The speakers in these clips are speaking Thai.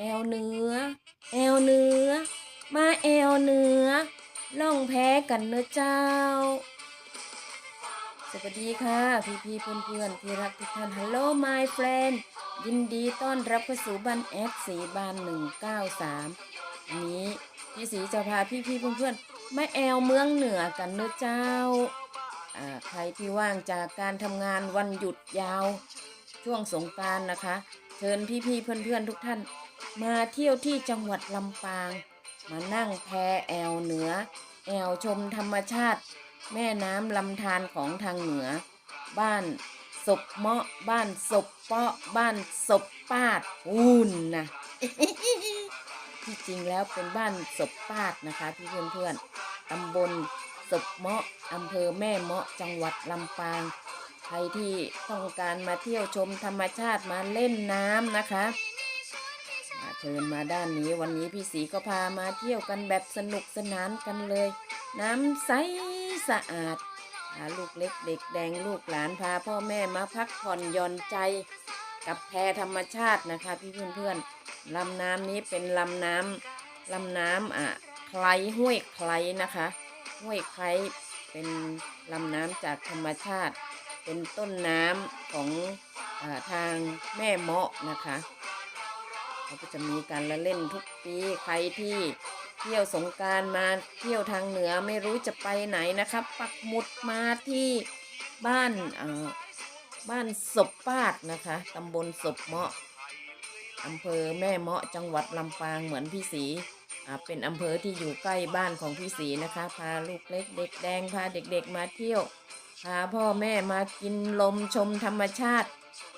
แอวเนื้อ แอวเนื้อ มาแอวเนื้อล่องแพ้กันเนื้อเจ้า สวัสดีค่ะพี่พี่เพื่อนเพื่อนที่รักทุกท่านฮัลโหล my friend ยินดีต้อนรับเข้าสู่บ้านแอดสีบ้านหนึ่งเก้าสามวันนี้พี่สีจะพาพี่พี่เพื่อนเพื่อนมาแอวเมืองเหนือกันเนื้อเจ้าอ่าใครที่ว่างจากการทำงานวันหยุดยาว ช่วงสงการนะคะ เชิญพี่พี่ๆเพื่อนเพื่อนๆทุกท่าน มาเที่ยวที่จังหวัดลำปาง มานั่งแพแอวเหนือ แอวชมธรรมชาติ แม่น้ำลำธารของทางเหนือ บ้านศพเมาะบ้านศพเปาะบ้านศพปาดอุ่นนะที่จริงแล้วเป็นบ้านศพปาดนะคะพี่เพื่อนเพื่อนๆตำบลศพเมาะอำเภอแม่เมาะจังหวัดลำปาง ใครที่ต้องการมาเที่ยวชมธรรมชาติมาเล่นน้ำนะคะ เชิญมาด้านนี้วันนี้พี่สีก็พามาเที่ยวกันแบบสนุกสนานกันเลย น้ำใสสะอาดพาลูกเล็กเด็กแดงลูกหลานพาพ่อแม่มาพักผ่อนย่อนใจกับแพธรรมชาตินะคะ พี่เพื่อนเพื่อนๆลำน้ำนี้เป็นลำน้ำลำน้ำอะไคลห้วยไคลนะคะห้วยไคลเป็นลำน้ำจากธรรมชาติ เป็นต้นน้ำของอทางแม่เมาะนะคะ เขาก็จะมีการละเล่นทุกปี ใครที่เที่ยวสงการมาเที่ยวทางเหนือไม่รู้จะไปไหนนะครับ ปักหมุดมาที่บ้านอ่อบ้านศพปาดนะคะตำบลศพเมาะอำเภอแม่เมาะจังหวัดลำปางเหมือนพี่สีอ่าเป็นอำเภอที่อยู่ใกล้บ้านของพี่สีนะคะ พาลูกเล็กเด็กแดงพาเด็กๆมาเที่ยว พาพ่อแม่มากินลมชมธรรมชาติ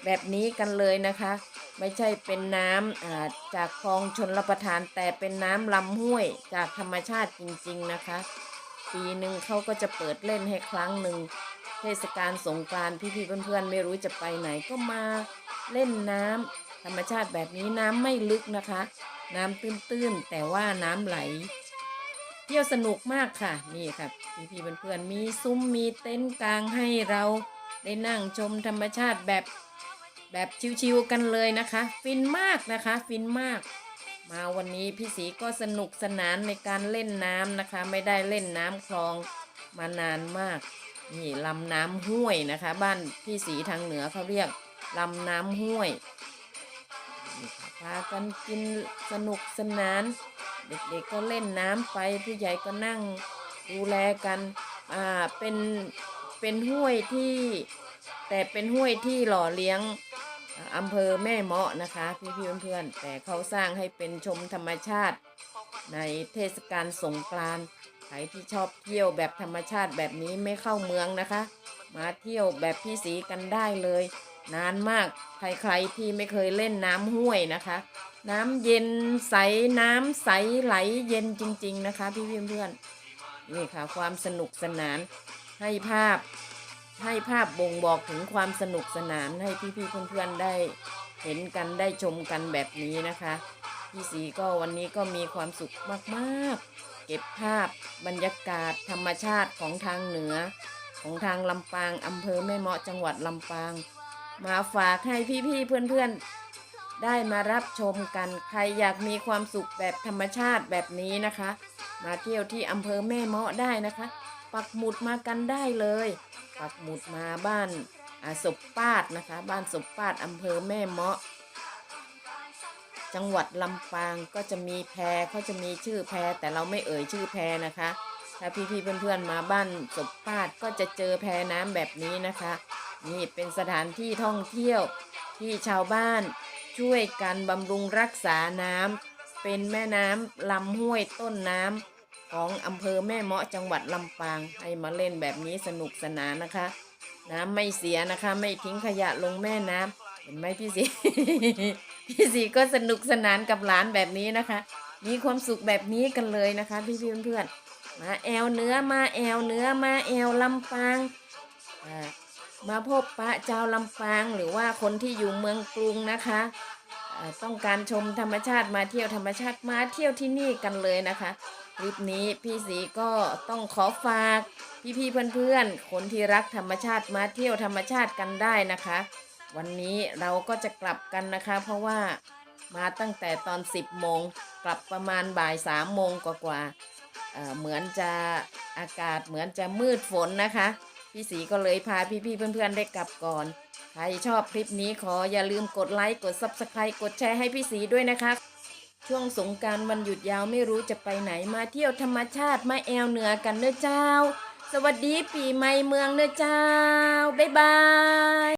แบบนี้กันเลยนะคะ ไม่ใช่เป็นน้ำจากคลองชนรับประทาน แต่เป็นน้ำลำห้วยจากธรรมชาติจริง ๆนะคะ ปีหนึ่งเขาก็จะเปิดเล่นให้ครั้งหนึ่ง เทศกาลสงกรารพี่ๆเพื่อนๆ ไม่รู้จะไปไหนก็มาเล่นน้ำธรรมชาติแบบนี้น้ำไม่ลึกนะคะ น้ำตื้นๆ แต่ว่าน้ำไหล เที่ยวสนุกมากค่ะ นี่ค่ะพี่ๆเพื่อนๆมีซุ้มมีเต็นท์กลางให้เราได้นั่งชมธรรมชาติแบบ แบบชิวๆกันเลยนะคะ ฟินมากนะคะ ฟินมาก มาวันนี้พี่สีก็สนุกสนานในการเล่นน้ำนะคะ ไม่ได้เล่นน้ำคลองมานานมาก นี่ลำน้ำห้วยนะคะ บ้านพี่สีทางเหนือเขาเรียกลำน้ำห้วยพากันกินสนุกสนาน เด็กๆก็เล่นน้ำไปผู้ใหญ่ก็นั่งดูแลกันอ่าเป็นเป็นห้วยที่ แต่เป็นห้วยที่หล่อเลี้ยง อำเภอแม่เมาะนะคะ พี่พี่ๆเพื่อนๆแต่เขาสร้างให้เป็นชมธรรมชาติ ในเทศกาลสงกรานต์ใครที่ชอบเที่ยวแบบธรรมชาติแบบนี้ไม่เข้าเมืองนะคะ มาเที่ยวแบบพี่สีกันได้เลย นานมากใครๆที่ไม่เคยเล่นน้ำห้วยนะคะ น้ำเย็นใสน้ำใสไหลเย็นจริง ๆ นะคะ พี่เพื่อนๆนี่ค่ะความสนุกสนานให้ภาพ ให้ภาพบ่งบอกถึงความสนุกสนานให้พี่ๆเพื่อนๆได้เห็นกันได้ชมกันแบบนี้นะคะ พี่สีก็วันนี้ก็มีความสุขมากๆ เก็บภาพบรรยากาศธรรมชาติของทางเหนือ ของทางลำปางอำเภอแม่เมาะจังหวัดลำปาง มาฝากให้พี่ๆเพื่อนๆ ได้มารับชมกันใครอยากมีความสุขแบบธรรมชาติแบบนี้นะคะ มาเที่ยวที่อำเภอแม่เมาะได้นะคะ ปักหมุดมากันได้เลย ปักหมุดมาบ้านศพปาดนะคะ บ้านศพปาดอำเภอแม่เมาะ จังหวัดลำปางก็จะมีแพรเขาจะมีชื่อแพรแต่เราไม่เอ่ยชื่อแพรนะคะ ถ้าพี่ๆเพื่อนๆมาบ้านศพปาดก็จะเจอแพรน้ำแบบนี้นะคะ นี่เป็นสถานที่ท่องเที่ยวที่ชาวบ้านช่วยกันบำรุงรักษาน้ำเป็นแม่น้ำลำห้วยต้นน้ำ ของอำเภอแม่เมาะจังหวัดลำปาง ให้มาเล่นแบบนี้สนุกสนานนะคะ น้ำไม่เสียนะคะ ไม่ทิ้งขยะลงแม่น้ำเห็นไหมพี่สีพี่สีก็สนุกสนานกับหลานแบบนี้นะคะ มีความสุขแบบนี้กันเลยนะคะ พี่พี่เพื่อนๆมาแอวเนื้อมาแอวเนื้อมาแอวลำปางมาพบปะเจ้าลำปางหรือว่าคนที่อยู่เมืองกรุงนะคะ ต้องการชมธรรมชาติมาเที่ยวธรรมชาติมาเที่ยวที่นี่กันเลยนะคะคลิปนี้พี่สีก็ต้องขอฝากพี่ๆเพื่อนๆ คนที่รักธรรมชาติมาเที่ยวธรรมชาติกันได้นะคะ วันนี้เราก็จะกลับกันนะคะ เพราะว่ามาตั้งแต่ตอน 10โมงกลับประมาณบ่าย3โมงกว่าๆเเหมือนจะอากาศเหมือนจะมืดฝนนะคะ พี่สีก็เลยพาพี่ๆเพื่อนๆได้กลับก่อน ใครชอบคลิปนี้ขออย่าลืมกดไลค์กด s u b สไครต์กดแชร์ให้พี่สีด้วยนะคะ ช่วงสงการวันหยุดยาวไม่รู้จะไปไหนมาเที่ยวธรรมชาติมาแอวเหนือกันเด้อเจ้า สวัสดีปีใหม่เมืองเด้อเจ้า บ๊ายบาย